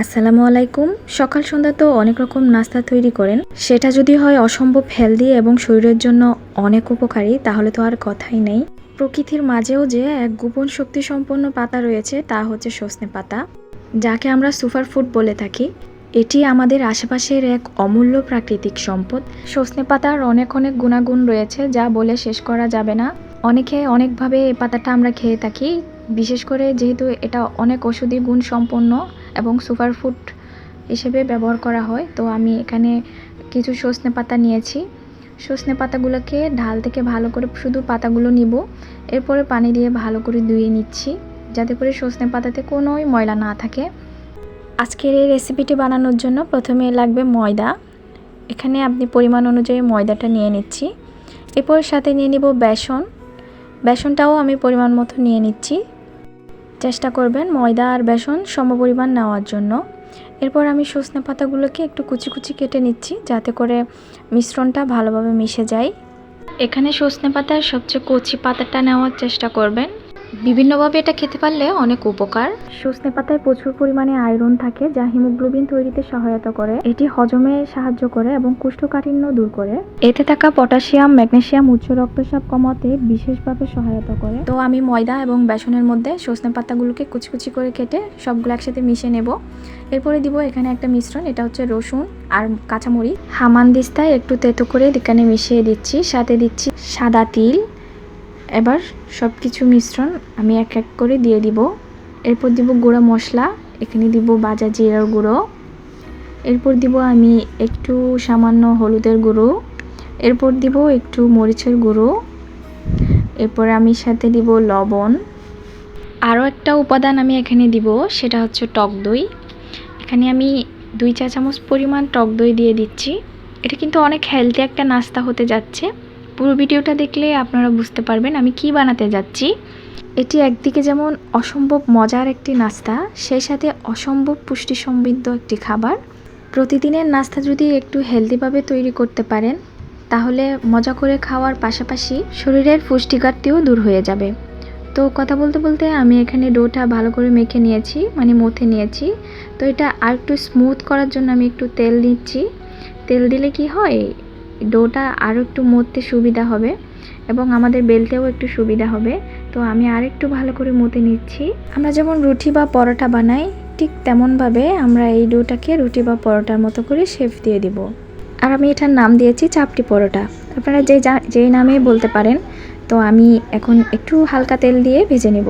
আসসালামু আলাইকুম। সকাল সন্ধ্যা তো অনেক রকম নাস্তা তৈরি করেন। সেটা যদি হয় অসম্ভব হেলদি এবং শরীরের জন্য অনেক উপকারী, তাহলে তো আর কথাই নেই। প্রকৃতির মাঝেও যে এক গোপন শক্তি সম্পন্ন পাতা রয়েছে, তা হচ্ছে সজনে পাতা, যাকে আমরা সুপার ফুড বলে থাকি। এটি আমাদের আশেপাশের এক অমূল্য প্রাকৃতিক সম্পদ। সজনে পাতার অনেক অনেক গুণাগুণ রয়েছে, যা বলে শেষ করা যাবে না। অনেকে অনেকভাবে এ পাতাটা আমরা খেয়ে থাকি। বিশেষ করে যেহেতু এটা অনেক ওষুধি গুণ সম্পন্ন এবং সুপার ফুড হিসেবে ব্যবহার করা হয়। তো আমি এখানে কিছু সজনে পাতা নিয়েছি। সজনে পাতাগুলোকে ঢাল থেকে ভালো করে শুধু পাতাগুলো নিব। এরপরে পানি দিয়ে ভালো করে ধুয়ে নিচ্ছি, যাতে করে সজনে পাতাতে কোনোই ময়লা না থাকে। আজকের এই রেসিপিটি বানানোর জন্য প্রথমে লাগবে ময়দা। এখানে আপনি পরিমাণ অনুযায়ী ময়দাটা নিয়ে নিচ্ছি। এরপর সাথে নিয়ে নিব বেসন। বেসনটাও আমি পরিমাণ মতো নিয়ে নিচ্ছি। চেষ্টা করবেন ময়দা আর বেসন সমপরিমাণ নেওয়ার জন্য। এরপর আমি সজনে পাতাগুলোকে একটু কুচি কুচি কেটে নিচ্ছি যাতে করে মিশ্রণটা ভালোভাবে মিশে যায়। এখানে সজনে পাতার সবচেয়ে কচি পাতাটা নেওয়ার চেষ্টা করবেন। বিভিন্নভাবে এটা খেতে পারলে অনেক উপকার। সজনে পাতায় প্রচুর পরিমাণে আয়রন থাকে যা হিমোগ্লোবিন তৈরিতে সহায়তা করে। এটি হজমে সাহায্য করে এবং কোষ্ঠকাঠিন্য দূর করে। এতে থাকা পটাশিয়াম ম্যাগনেশিয়াম উচ্চ রক্তচাপ কমাতে বিশেষভাবে সহায়তা করে। তো আমি ময়দা এবং বেসনের মধ্যে সজনে পাতাগুলোকে কুচি কুচি করে কেটে সবগুলো একসাথে মিশে নেব। এরপরে দিব এখানে একটা মিশ্রণ এটা হচ্ছে রসুন আর কাঁচামরিচ। হামান দিস্তায় একটু তেতো করে এখানে মিশিয়ে দিচ্ছি সাথে দিচ্ছি সাদা তিল। এবার সব কিছু মিশ্রণ আমি এক এক করে দিয়ে দিব। এরপর দিব গুঁড়ো মশলা, এখানে দিব বাজা জিরার গুঁড়ো। এরপর দিব আমি একটু সামান্য হলুদের গুঁড়ো। এরপর দিব একটু মরিচের গুঁড়ো। এরপর আমি সাথে দিব লবণ। আরও একটা উপাদান আমি এখানে দিব, সেটা হচ্ছে টক দই। এখানে আমি দুই চা চামচ পরিমাণ টক দই দিয়ে দিচ্ছি। এটা কিন্তু অনেক হেলদি একটা নাস্তা হতে যাচ্ছে। পুরো ভিডিওটা দেখলে আপনারা বুঝতে পারবেন আমি কি বানাতে যাচ্ছি। এটি একদিকে যেমন অসম্ভব মজার একটি নাস্তা, সেই সাথে অসম্ভব পুষ্টি সমৃদ্ধ একটি খাবার। প্রতিদিনের নাস্তা যদি একটু হেলদিভাবে তৈরি করতে পারেন, তাহলে মজা করে খাওয়ার পাশাপাশি শরীরের পুষ্টি ঘাটতিও দূর হয়ে যাবে। তো কথা বলতে বলতে আমি এখানে ডোটা ভালো করে মেখে নিয়েছি মানে মথে নিয়েছি। তো এটা আর একটু স্মুথ করার জন্য আমি একটু তেল নিচ্ছি। তেল দিলে কি হয় ডোটা আরও একটু মরতে সুবিধা হবে এবং আমাদের বেলতেও একটু সুবিধা হবে। তো আমি আর একটু ভালো করে মতে নিচ্ছি। আমরা যেমন রুটি বা পরোটা বানাই, ঠিক তেমনভাবে আমরা এই ডোটাকে রুটি বা পরোটার মতো করে শেপ দিয়ে দিব। আর আমি এটার নাম দিয়েছি চাপটি পরোটা। আপনারা যে যা, যেই নামে বলতে পারেন, তো আমি এখন একটু হালকা তেল দিয়ে ভেজে নেব।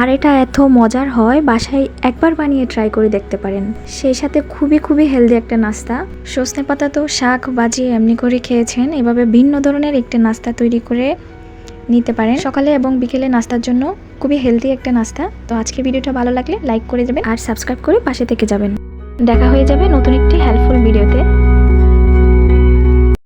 আর এটা এত মজার হয়, বাসায় একবার বানিয়ে ট্রাই করে দেখতে পারেন। সেই সাথে খুবই খুবই হেলদি একটা নাস্তা। সজনে পাতা তো শাক বাজিয়ে এমনি করে খেয়েছেন, এভাবে ভিন্ন ধরনের একটা নাস্তা তৈরি করে নিতে পারেন। সকালে এবং বিকেলে নাস্তার জন্য খুবই হেলদি একটা নাস্তা। তো আজকে ভিডিওটা ভালো লাগলে লাইক করে যাবেন আর সাবস্ক্রাইব করে পাশে থেকে যাবেন। দেখা হয়ে যাবে নতুন একটি হেল্পফুল ভিডিওতে